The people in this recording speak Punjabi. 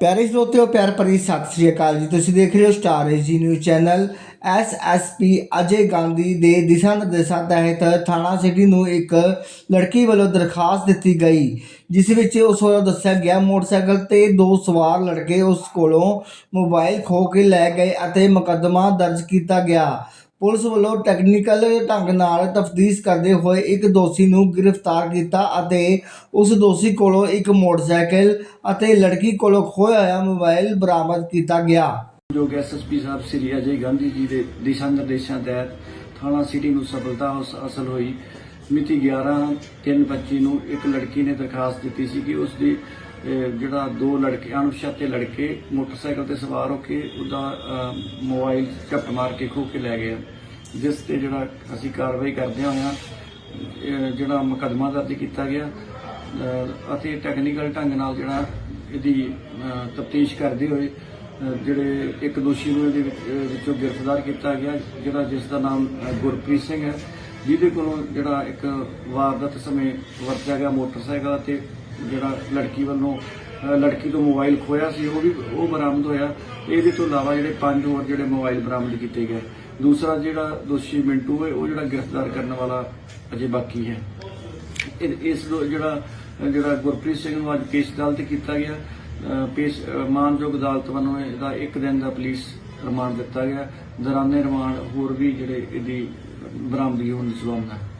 ਪਿਆਰੇ ਸਰੋਤਿਓ ਪਿਆਰ ਭਰੀ ਸਤਿ ਸ੍ਰੀ ਅਕਾਲ ਜੀ। ਤੁਸੀਂ ਦੇਖ ਰਹੇ ਹੋ star G news channel SSP Ajay Gandhi ਦੇ ਦਿਸ਼ਾ ਨਿਰਦੇਸ਼ਾਂ ਤਹਿਤ ਥਾਣਾ ਸਿਟੀ ਨੂੰ ਇੱਕ ਲੜਕੀ ਵੱਲੋਂ ਦਰਖਾਸਤ ਦਿੱਤੀ ਗਈ, ਜਿਸ ਵਿੱਚ ਉਸ ਵੱਲੋਂ ਦੱਸਿਆ ਗਿਆ, ਮੋਟਰਸਾਈਕਲ ਤੇ ਦੋ ਸਵਾਰ ਲੜਕੇ ਉਸ ਕੋਲੋਂ ਮੋਬਾਈਲ ਖੋ ਕੇ ਲੈ ਗਏ ਅਤੇ ਮੁਕੱਦਮਾ ਦਰਜ ਕੀਤਾ ਗਿਆ। ਪੁਲਿਸ ਵੱਲੋਂ ਟੈਕਨੀਕਲ ਢੰਗ ਨਾਲ ਤਫਤੀਸ਼ ਕਰਦੇ ਹੋਏ ਇੱਕ ਦੋਸ਼ੀ ਨੂੰ ਗ੍ਰਿਫਤਾਰ ਕੀਤਾ ਅਤੇ ਉਸ ਦੋਸ਼ੀ ਕੋਲੋਂ ਇੱਕ ਮੋਟਰਸਾਈਕਲ ਅਤੇ ਲੜਕੀ ਕੋਲੋਂ ਖੋਇਆ ਹੋਇਆ ਮੋਬਾਈਲ ਬਰਾਮਦ ਕੀਤਾ ਗਿਆ। ਜੋ ਕਿ ਐਸਐਸਪੀ ਸਾਹਿਬ ਸ੍ਰੀ ਅਜੇ ਗਾਂਧੀ ਜੀ ਦੇ ਦਿਸ਼ਾ ਨਿਰਦੇਸ਼ਾਂ ਤਹਿਤ ਥਾਣਾ ਸਿਟੀ ਨੂੰ ਸਫਲਤਾ ਹਾਸਲ ਹੋਈ। ਮਿਤੀ 11 325 ਨੂੰ ਇੱਕ ਲੜਕੀ ਨੇ ਦਰਖਾਸਤ ਦਿੱਤੀ ਸੀ ਕਿ ਉਸ ਦੀ ਜਿਹੜਾ ਦੋ ਲੜਕੇ, ਅਣਪਛਾਤੇ ਲੜਕੇ ਮੋਟਰਸਾਈਕਲ ਤੇ ਸਵਾਰ ਹੋ ਕੇ ਉਹਦਾ ਮੋਬਾਈਲ ਝਪਟ ਮਾਰ ਕੇ ਖੋਹ ਕੇ ਲੈ ਗਏ ਜਿਸ ਤੇ ਜਿਹੜਾ ਅਸੀਂ ਕਾਰਵਾਈ ਕਰਦੇ ਹੋਇਆ ਜਿਹੜਾ ਮੁਕੱਦਮਾ ਦਰਜ ਕੀਤਾ ਗਿਆ ਅਤੇ ਟੈਕਨੀਕਲ ਢੰਗ ਨਾਲ ਜਿਹੜਾ ਇਹਦੀ ਤਫਤੀਸ਼ ਕਰਦੇ ਹੋਏ ਜਿਹੜੇ ਇੱਕ ਦੋਸ਼ੀ ਨੂੰ ਇਹਦੇ ਵਿੱਚੋਂ ਗ੍ਰਿਫਤਾਰ ਕੀਤਾ ਗਿਆ, ਜਿਹੜਾ ਜਿਸ ਦਾ ਨਾਮ ਗੁਰਪ੍ਰੀਤ ਸਿੰਘ ਹੈ। ਜਿਹਦੇ ਕੋਲੋਂ ਜਿਹੜਾ ਇੱਕ ਵਾਰਦਾਤ ਸਮੇਂ ਵਰਤਿਆ ਗਿਆ ਮੋਟਰਸਾਈਕਲ ਤੇ, ਜਿਹੜਾ ਲੜਕੀ ਵੱਲੋਂ ਲੜਕੀ ਤੋਂ ਮੋਬਾਈਲ ਖੋਇਆ ਸੀ, ਉਹ ਵੀ, ਉਹ ਬਰਾਮਦ ਹੋਇਆ। ਇਹਦੇ ਤੋਂ ਇਲਾਵਾ ਜਿਹੜੇ ਪੰਜ ਹੋਰ ਜਿਹੜੇ ਮੋਬਾਈਲ ਬਰਾਮਦ ਕੀਤੇ ਗਏ। ਦੂਸਰਾ ਜਿਹੜਾ ਦੋਸ਼ੀ ਮਿੰਟੂ ਹੈ, ਉਹ ਜਿਹੜਾ ਗ੍ਰਿਫਤਾਰ ਕਰਨ ਵਾਲਾ ਅਜੇ ਬਾਕੀ ਹੈ। ਇਸ ਜਿਹੜਾ ਜਿਹੜਾ ਗੁਰਪ੍ਰੀਤ ਸਿੰਘ ਨੂੰ ਅੱਜ ਪੇਸ਼ ਅਦਾਲਤ ਕੀਤਾ ਗਿਆ। ਪੇਸ਼ ਮਾਨਯੋਗ ਅਦਾਲਤ ਵੱਲੋਂ ਇਹਦਾ ਇੱਕ ਦਿਨ ਦਾ ਪੁਲਿਸ ਰਿਮਾਂਡ ਦਿੱਤਾ ਗਿਆ। ਦੌਰਾਨੇ ਰਿਮਾਂਡ ਹੋਰ ਵੀ ਜਿਹੜੇ ਇਹਦੀ ਬਰਾਮਦਗੀ ਹੋਣ ਦੀ ਸੰਭਾਵਨਾ ਹੈ।